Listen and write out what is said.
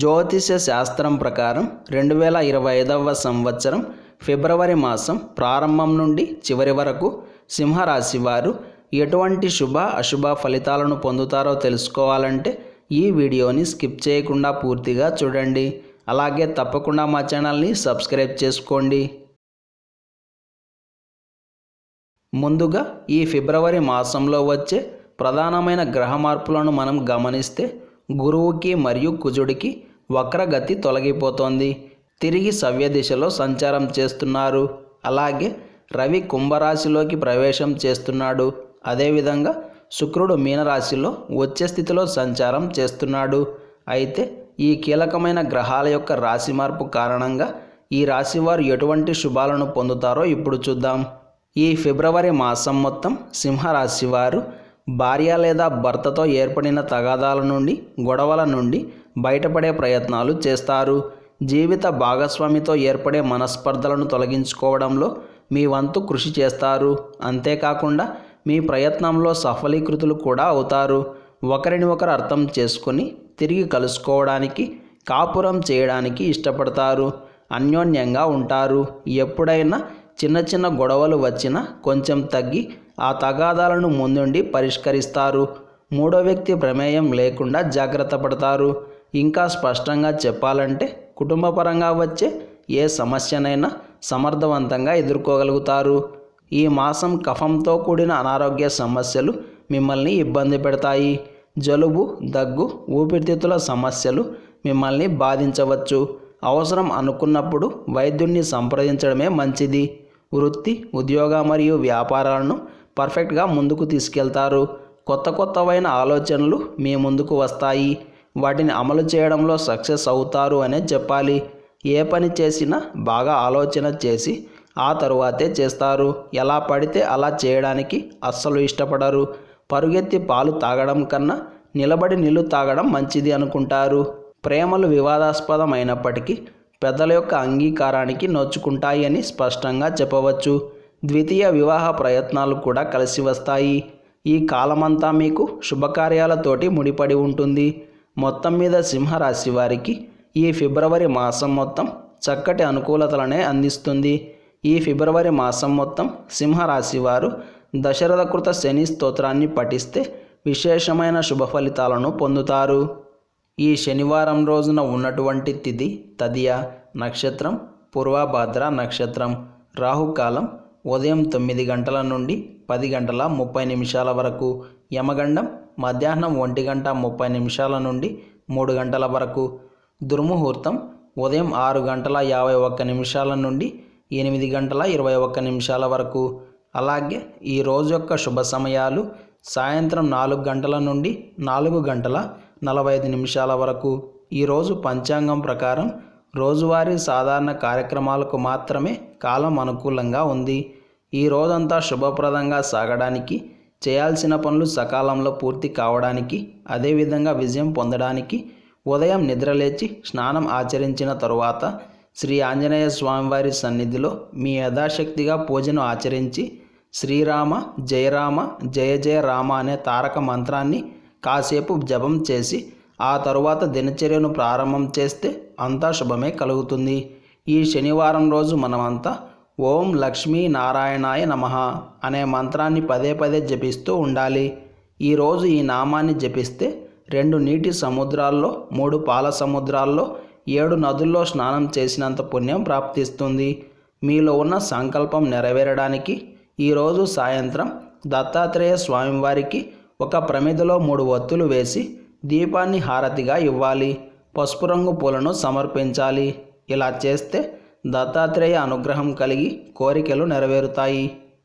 జ్యోతిష శాస్త్రం ప్రకారం రెండు వేల ఇరవై ఐదవ సంవత్సరం ఫిబ్రవరి మాసం ప్రారంభం నుండి చివరి వరకు సింహరాశి వారు ఎటువంటి శుభ అశుభ ఫలితాలను పొందుతారో తెలుసుకోవాలంటే ఈ వీడియోని స్కిప్ చేయకుండా పూర్తిగా చూడండి. అలాగే తప్పకుండా మా ఛానల్ని సబ్స్క్రైబ్ చేసుకోండి. ముందుగా ఈ ఫిబ్రవరి మాసంలో వచ్చే ప్రధానమైన గ్రహ మార్పులను మనం గమనిస్తే గురువుకి మరియు కుజుడికి వక్రగతి తొలగిపోతోంది. తిరిగి సవ్య దిశలో సంచారం చేస్తున్నారు. అలాగే రవి కుంభరాశిలోకి ప్రవేశం చేస్తున్నాడు. అదేవిధంగా శుక్రుడు మీనరాశిలో వచ్చే స్థితిలో సంచారం చేస్తున్నాడు. అయితే ఈ కీలకమైన గ్రహాల యొక్క రాశి మార్పు కారణంగా ఈ రాశి వారు ఎటువంటి శుభాలను పొందుతారో ఇప్పుడు చూద్దాం. ఈ ఫిబ్రవరి మాసం మొత్తం సింహరాశి వారు భార్య లేదా భర్తతో ఏర్పడిన తగాదాల నుండి గొడవల నుండి బయటపడే ప్రయత్నాలు చేస్తారు. జీవిత భాగస్వామితో ఏర్పడే మనస్పర్ధలను తొలగించుకోవడంలో మీ వంతు కృషి చేస్తారు. అంతేకాకుండా మీ ప్రయత్నంలో సఫలీకృతులు కూడా అవుతారు. ఒకరిని ఒకరు అర్థం చేసుకొని తిరిగి కలుసుకోవడానికి కాపురం చేయడానికి ఇష్టపడతారు. అన్యోన్యంగా ఉంటారు. ఎప్పుడైనా చిన్న చిన్న గొడవలు వచ్చినా కొంచెం తగ్గి ఆ తగాదాలను ముందుండి పరిష్కరిస్తారు. మూడో వ్యక్తి ప్రమేయం లేకుండా జాగ్రత్త పడతారు. ఇంకా స్పష్టంగా చెప్పాలంటే కుటుంబపరంగా వచ్చే ఏ సమస్యనైనా సమర్థవంతంగా ఎదుర్కోగలుగుతారు. ఈ మాసం కఫంతో కూడిన అనారోగ్య సమస్యలు మిమ్మల్ని ఇబ్బంది పెడతాయి. జలుబు దగ్గు ఊపిరితిత్తుల సమస్యలు మిమ్మల్ని బాధించవచ్చు. అవసరం అనుకున్నప్పుడు వైద్యుణ్ణి సంప్రదించడమే మంచిది. వృత్తి ఉద్యోగ మరియు వ్యాపారాలను పర్ఫెక్ట్గా ముందుకు తీసుకెళ్తారు. కొత్త కొత్తవైన ఆలోచనలు మీ ముందుకు వస్తాయి. వాటిని అమలు చేయడంలో సక్సెస్ అవుతారు అనే చెప్పాలి. ఏ పని చేసినా బాగా ఆలోచన చేసి ఆ తరువాతే చేస్తారు. ఎలా పడితే అలా చేయడానికి అస్సలు ఇష్టపడరు. పరుగెత్తి పాలు తాగడం కన్నా నిలబడి నీళ్ళు తాగడం మంచిది అనుకుంటారు. ప్రేమలు వివాదాస్పదమైనప్పటికీ పెద్దల యొక్క అంగీకారానికి నొచ్చుకుంటాయి అని స్పష్టంగా చెప్పవచ్చు. ద్వితీయ వివాహ ప్రయత్నాలు కూడా కలిసి వస్తాయి. ఈ కాలమంతా మీకు శుభకార్యాలతోటి ముడిపడి ఉంటుంది. మొత్తం మీద సింహరాశి వారికి ఈ ఫిబ్రవరి మాసం మొత్తం చక్కటి అనుకూలతలనే అందిస్తుంది. ఈ ఫిబ్రవరి మాసం మొత్తం సింహరాశి వారు దశరథకృత శని స్తోత్రాన్ని పఠిస్తే విశేషమైన శుభ ఫలితాలను పొందుతారు. ఈ శనివారం రోజున ఉన్నటువంటి తిథి తదియ నక్షత్రం పూర్వభాద్ర నక్షత్రం. రాహుకాలం ఉదయం తొమ్మిది గంటల నుండి పది గంటల ముప్పై నిమిషాల వరకు. యమగండం మధ్యాహ్నం ఒంటి గంట ముప్పై నిమిషాల నుండి మూడు గంటల వరకు. దుర్ముహూర్తం ఉదయం ఆరు గంటల యాభై ఒక్క నిమిషాల నుండి ఎనిమిది గంటల ఇరవై ఒక్క నిమిషాల వరకు. అలాగే ఈ రోజు యొక్క శుభ సమయాలు సాయంత్రం నాలుగు గంటల నుండి నాలుగు గంటల నలభై ఐదు నిమిషాల వరకు. ఈరోజు పంచాంగం ప్రకారం రోజువారీ సాధారణ కార్యక్రమాలకు మాత్రమే కాలం అనుకూలంగా ఉంది. ఈ రోజంతా శుభప్రదంగా సాగడానికి చేయాల్సిన పనులు సకాలంలో పూర్తి కావడానికి అదేవిధంగా విజయం పొందడానికి ఉదయం నిద్రలేచి స్నానం ఆచరించిన తరువాత శ్రీ ఆంజనేయ స్వామివారి సన్నిధిలో మీ యథాశక్తిగా పూజను ఆచరించి శ్రీరామ జయరామ జయ జయ రామ అనే తారక మంత్రాన్ని కాసేపు జపం చేసి ఆ తరువాత దినచర్యను ప్రారంభం చేస్తే అంతా శుభమే కలుగుతుంది. ఈ శనివారం రోజు మనమంతా ఓం లక్ష్మీ నారాయణాయ నమ అనే మంత్రాన్ని పదే పదే జపిస్తూ ఉండాలి. ఈరోజు ఈ నామాన్ని జపిస్తే రెండు నీటి సముద్రాల్లో మూడు పాల సముద్రాల్లో ఏడు నదుల్లో స్నానం చేసినంత పుణ్యం ప్రాప్తిస్తుంది. మీలో ఉన్న సంకల్పం నెరవేరడానికి ఈరోజు సాయంత్రం దత్తాత్రేయ స్వామివారికి ఒక ప్రమిదలో మూడు ఒత్తులు వేసి దీపాన్ని హారతిగా ఇవ్వాలి. పసుపు రంగు పూలను సమర్పించాలి. ఇలా చేస్తే దత్తాత్రేయ అనుగ్రహం కలిగి కోరికలు నెరవేరుతాయి.